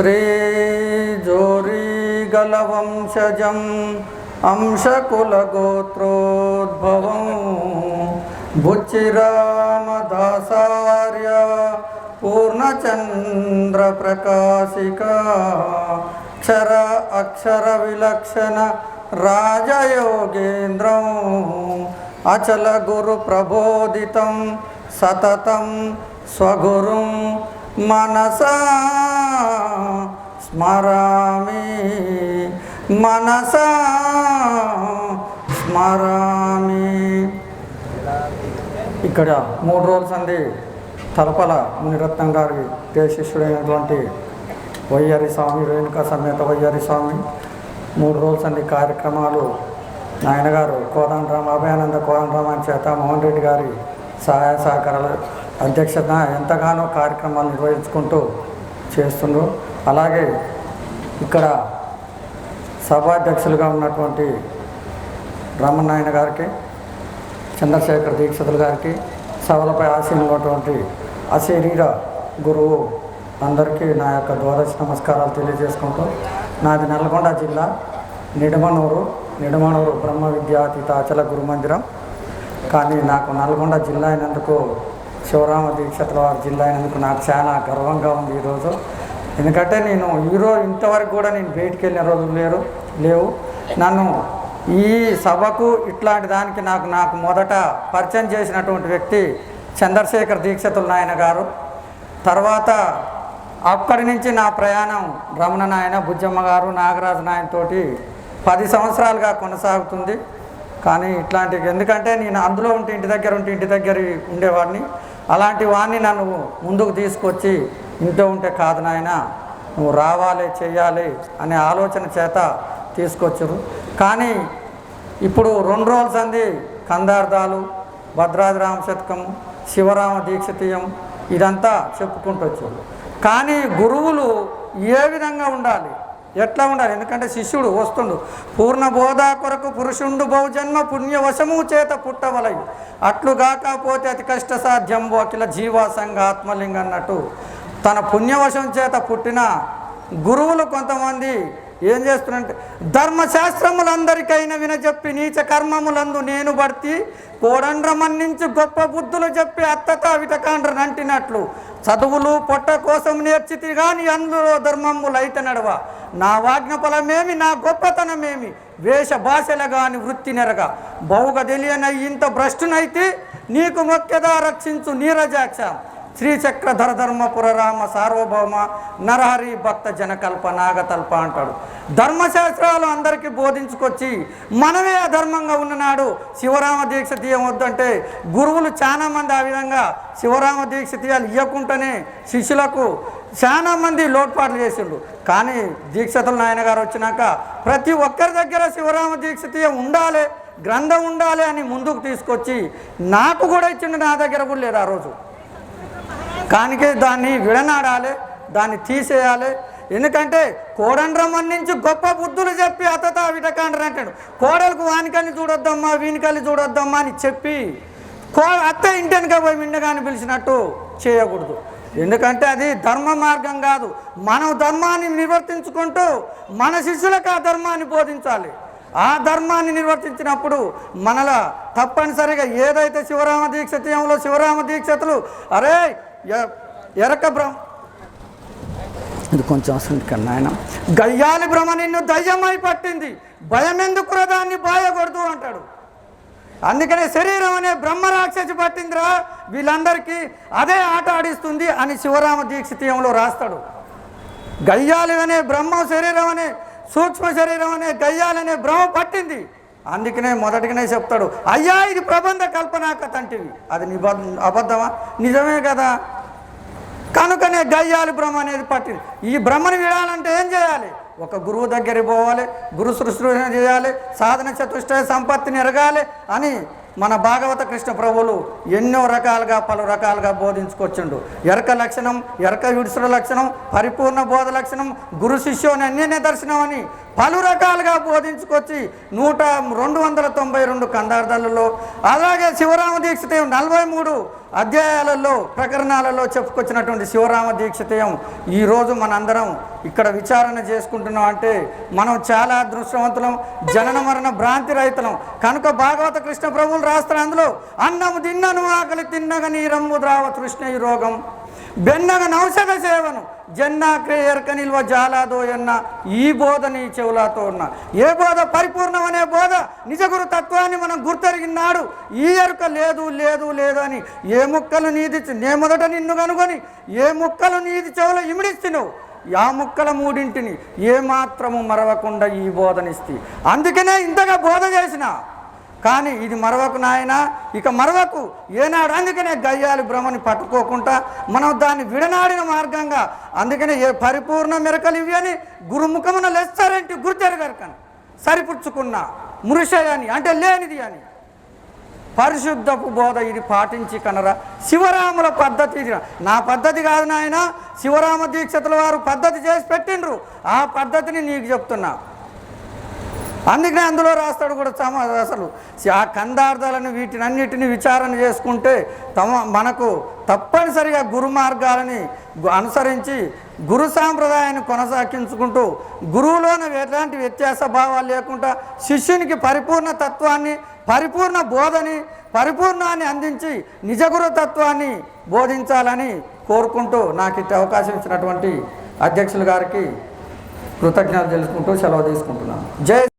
श्रीजोरीगलवंशजम् अंशकुलगोत्रोद्भवं बुच्चिरामदासार्य पूर्णचन्द्रप्रकाशिका क्षर अक्षरविलक्षण राजयोगेन्द्रम् अचलगुरुप्रबोधितं सततं स्वगुरुं మనసా స్మరామి. మనసా స్మరామి. ఇక్కడ మూడు రోజులు సంది తలపల మునిరత్నం గారి దేశిష్యుడైనటువంటి వయ్యారి స్వామి రేణుక సమేత వయ్యారి స్వామి. మూడు రోజులు సంది కార్యక్రమాలు నాయనగారు కోదండరామ అభయానంద కోదండరామ చేత మోహన్ రెడ్డి గారి సహాయ సహకారాలు అధ్యక్షత ఎంతగానో కార్యక్రమాలు నిర్వహించుకుంటూ చేస్తుండ్రు. అలాగే ఇక్కడ సభాధ్యక్షులుగా ఉన్నటువంటి రామనాయన గారికి చంద్రశేఖర్ దీక్షితులు గారికి సభలపై ఆశీనున్నటువంటి అశరీర గురువు అందరికీ నా యొక్క ద్వాదశ నమస్కారాలు తెలియజేసుకుంటూ నాది నల్గొండ జిల్లా నిడమనూరు నిడమనూరు బ్రహ్మ విద్యాతీత అచల గురు మందిరం. కానీ నాకు నల్గొండ జిల్లా అయినందుకు శివరామ దీక్షతుల వారి జిల్లా అయినందుకు నాకు చాలా గర్వంగా ఉంది ఈరోజు. ఎందుకంటే నేను ఈరోజు ఇంతవరకు కూడా నేను బయటికి వెళ్ళిన రోజులు లేరు లేవు. నన్ను ఈ సభకు ఇట్లాంటి దానికి నాకు నాకు మొదట పరిచయం చేసినటువంటి వ్యక్తి చంద్రశేఖర్ దీక్షతుల నాయన గారు. తర్వాత అక్కడి నుంచి నా ప్రయాణం రమణ నాయన బుజ్జమ్మ గారు నాగరాజు నాయన తోటి పది సంవత్సరాలుగా కొనసాగుతుంది. కానీ ఇట్లాంటి ఎందుకంటే నేను అందులో ఉంటే ఇంటి దగ్గర ఉంటే ఇంటి దగ్గర ఉండేవాడిని. అలాంటి వాడిని నన్ను ముందుకు తీసుకొచ్చి ఇంట్లో ఉంటే కాదు నాయన నువ్వు రావాలి చేయాలి అనే ఆలోచన చేత తీసుకొచ్చారు. కానీ ఇప్పుడు రెండు రోజుల సంది కందార్థాలు భద్రాద్రామ శతకం శివరామ దీక్షితీయం ఇదంతా చెప్పుకుంటూ వచ్చారు. కానీ గురువులు ఏ విధంగా ఉండాలి? ఎట్లా ఉండాలి? ఎందుకంటే శిష్యుడు వస్తుండు. పూర్ణ బోధ కొరకు పురుషుండు బహుజన్మ పుణ్యవశము చేత పుట్టవలయు. అట్లు కాకపోతే అతి కష్ట సాధ్యం అఖిల జీవాసంగ ఆత్మలింగ అన్నట్టు తన పుణ్యవశం చేత పుట్టిన గురువులు కొంతమంది ఏం చేస్తున్నారంటే ధర్మశాస్త్రములందరికైనా వినజెప్పి నీచ కర్మములందు నేను భర్తి కోడండ్ర మన్నించి గొప్ప బుద్ధులు చెప్పి అత్తత విటకాండ్ర నంటినట్లు చదువులు పొట్ట కోసం నేర్చితి కానీ అందులో ధర్మము లైట నడవ. నా వాజ్ఞ ఫలమేమి నా గొప్పతనమేమి? వేష భాషల గాని వృత్తి నెరగ. బహుగా తెలియనై ఇంత భ్రష్టునైతే నీకు మొక్కెదా రక్షించు నీరజాక్ష. శ్రీచక్రధర ధర్మపుర రామ సార్వభౌమ నరహరి భక్త జనకల్ప నాగతల్ప అంటాడు. ధర్మశాస్త్రాలు అందరికీ బోధించుకొచ్చి మనమే అధర్మంగా ఉన్ననాడు శివరామ దీక్ష తీయవద్దంటే గురువులు చాలామంది ఆ విధంగా శివరామ దీక్ష తీయాలి ఇవ్వకుండానే శిష్యులకు చాలామంది లోటుపాట్లు చేసిండు కానీ దీక్షతుల నాయన గారు వచ్చినాక ప్రతి ఒక్కరి దగ్గర శివరామ దీక్ష తీయ ఉండాలి గ్రంథం ఉండాలి అని ముందుకు తీసుకొచ్చి నాకు కూడా ఇచ్చిండు నా దగ్గర కూడా లేదు ఆ రోజు. కానికే దాన్ని విడనాడాలి దాన్ని తీసేయాలి. ఎందుకంటే కోడండ్రమ్మని నుంచి గొప్ప బుద్ధులు చెప్పి అతత విటకాండ్ర అంటాడు. కోడలకు వానికల్ని చూడొద్దమ్మా వీనికల్ని చూడొద్దమ్మా అని చెప్పి కో అత్త ఇంటెనక పోయి మిండగాని పిలిచినట్టు చేయకూడదు. ఎందుకంటే అది ధర్మ మార్గం కాదు. మనం ధర్మాన్ని నిర్వర్తించుకుంటూ మన శిష్యులకు ఆ ధర్మాన్ని బోధించాలి. ఆ ధర్మాన్ని నిర్వర్తించినప్పుడు మనల తప్పనిసరిగా ఏదైతే శివరామ దీక్షతీయంలో శివరామ దీక్షతులు అరే ఎరక బ్రహ్మ. ఇది కొంచెం అసలు కన్నా ఆయన గయ్యాలి భ్రమ నిన్ను దయ్యమై పట్టింది. భయం ఎందుకు దాన్ని బాయకూడదు అంటాడు. అందుకనే శరీరం అనే బ్రహ్మ రాక్షసి పట్టిందిరా. వీళ్ళందరికీ అదే ఆట ఆడిస్తుంది అని శివరామ దీక్షితీయంలో రాస్తాడు. గయ్యాలి అనే బ్రహ్మ శరీరం అనే సూక్ష్మ శరీరం అనే గయ్యాలనే భ్రమ పట్టింది. అందుకనే మొదటిగానే చెప్తాడు అయ్యా ఇది ప్రబంధ కల్పనా కథ అంటివి అది నిబ అబద్ధమా? నిజమే కదా. కనుకనే గయ్యాలి బ్రహ్మ అనేది పట్టింది. ఈ బ్రహ్మని విడాలంటే ఏం చేయాలి? ఒక గురువు దగ్గరికి పోవాలి గురు శుశ్రూషణ చేయాలి సాధన చతుష్టయ సంపత్తిని ఎరగాలి అని మన భాగవత కృష్ణ ప్రభువులు ఎన్నో రకాలుగా పలు రకాలుగా బోధించుకొచ్చిండు. ఎరక లక్షణం ఎరక విడుసుల లక్షణం పరిపూర్ణ బోధ లక్షణం గురు శిష్యుని అన్యన్య దర్శనం అని పలు రకాలుగా బోధించుకొచ్చి నూట రెండు వందల తొంభై రెండు కందార్థాలలో అలాగే శివరామ దీక్షతయం నలభై మూడు అధ్యాయాలలో ప్రకరణాలలో చెప్పుకొచ్చినటువంటి శివరామ దీక్షితయం ఈరోజు మనందరం ఇక్కడ విచారణ చేసుకుంటున్నాం అంటే మనం చాలా అదృష్టవంతులం జనన మరణ భ్రాంతి రైతులం కనుక భాగవత కృష్ణ ప్రభువులు రాస్తారు అందులో. అన్నము తిన్నను ఆకలి తిన్నగ నీరమ్ము ద్రావ తృష్ణ ఈ రోగం. బెన్నగ నౌషధ సేవను జన్నాక్రియర్క నిల్వ జాలాదోయన్న ఈ బోధ నీ చెవులాతో ఉన్న. ఏ బోధ పరిపూర్ణమనే బోధ? నిజగురు తత్వాన్ని మనం గుర్తెరిగినాడు ఈ ఎరుక లేదు లేదు లేదు అని ఏ ముక్కలు నీది నే మొదట నిన్ను కనుగొని ఏ ముక్కలు నీది చెవుల ఇమిడిస్తున్నావు? ఆ ముక్కల మూడింటిని ఏ మాత్రము మరవకుండా ఈ బోధనిస్తే. అందుకనే ఇంతగా బోధ చేసినా కానీ ఇది మరవకు నాయన. ఇక మరవకు ఏనాడు అందుకనే గయ్యాలి భ్రమని పట్టుకోకుండా మనం దాన్ని విడనాడిన మార్గంగా. అందుకనే ఏ పరిపూర్ణ మెరకలు ఇవి అని గురుముఖమున లెస్తారంటే గుర్తెరగారు కానీ. సరిపుచ్చుకున్న మురుషయని అంటే లేనిది అని. పరిశుద్ధపు బోధ ఇది పాటించి కనరా. శివరాముల పద్ధతి ఇది. నా పద్ధతి కాదు నాయన. శివరామ దీక్షతుల వారు పద్ధతి చేసి పెట్టిండ్రు. ఆ పద్ధతిని నీకు చెప్తున్నా. అందుకనే అందులో రాస్తాడు కూడా తమ అసలు. ఆ కందార్థాలను వీటిని అన్నిటిని విచారణ చేసుకుంటే తమ మనకు తప్పనిసరిగా గురు మార్గాలని అనుసరించి గురు సాంప్రదాయాన్ని కొనసాగించుకుంటూ గురువులోన ఎలాంటి వ్యత్యాస భావాలు లేకుండా శిష్యునికి పరిపూర్ణ తత్వాన్ని పరిపూర్ణ బోధని పరిపూర్ణాన్ని అందించి నిజగురు తత్వాన్ని బోధించాలని కోరుకుంటూ నాకు ఇట్టి అవకాశం ఇచ్చినటువంటి అధ్యక్షులు గారికి కృతజ్ఞతలు తెలుసుకుంటూ సెలవు తీసుకుంటున్నాను. జై